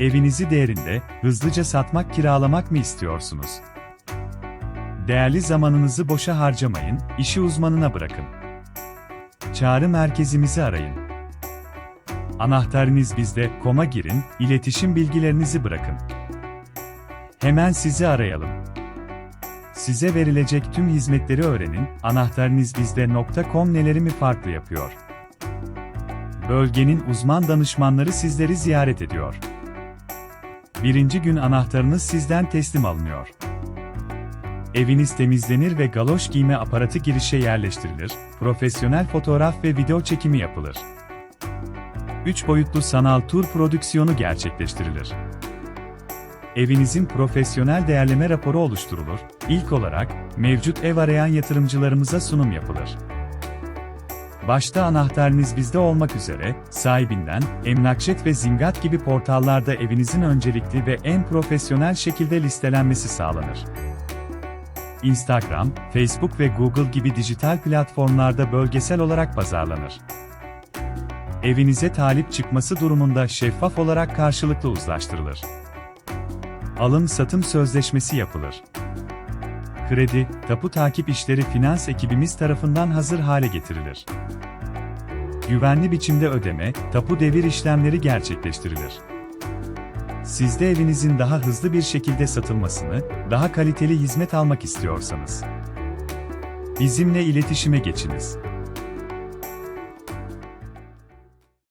Evinizi değerinde, hızlıca satmak kiralamak mı istiyorsunuz? Değerli zamanınızı boşa harcamayın, işi uzmanına bırakın. Çağrı merkezimizi arayın. Anahtarınız bizde, koma girin, iletişim bilgilerinizi bırakın. Hemen sizi arayalım. Size verilecek tüm hizmetleri öğrenin, anahtarınızbizde.com neleri mi farklı yapıyor? Bölgenin uzman danışmanları sizleri ziyaret ediyor. Birinci gün anahtarınız sizden teslim alınıyor. Eviniz temizlenir ve galoş giyme aparatı girişe yerleştirilir, profesyonel fotoğraf ve video çekimi yapılır. 3 boyutlu sanal tur prodüksiyonu gerçekleştirilir. Evinizin profesyonel değerleme raporu oluşturulur, ilk olarak mevcut ev arayan yatırımcılarımıza sunum yapılır. Başta anahtarınız bizde olmak üzere, sahibinden, Emlakşet ve Zingat gibi portallarda evinizin öncelikli ve en profesyonel şekilde listelenmesi sağlanır. Instagram, Facebook ve Google gibi dijital platformlarda bölgesel olarak pazarlanır. Evinize talip çıkması durumunda şeffaf olarak karşılıklı uzlaştırılır. Alım-satım sözleşmesi yapılır. Kredi, tapu takip işleri finans ekibimiz tarafından hazır hale getirilir. Güvenli biçimde ödeme, tapu devir işlemleri gerçekleştirilir. Siz de evinizin daha hızlı bir şekilde satılmasını, daha kaliteli hizmet almak istiyorsanız bizimle iletişime geçiniz.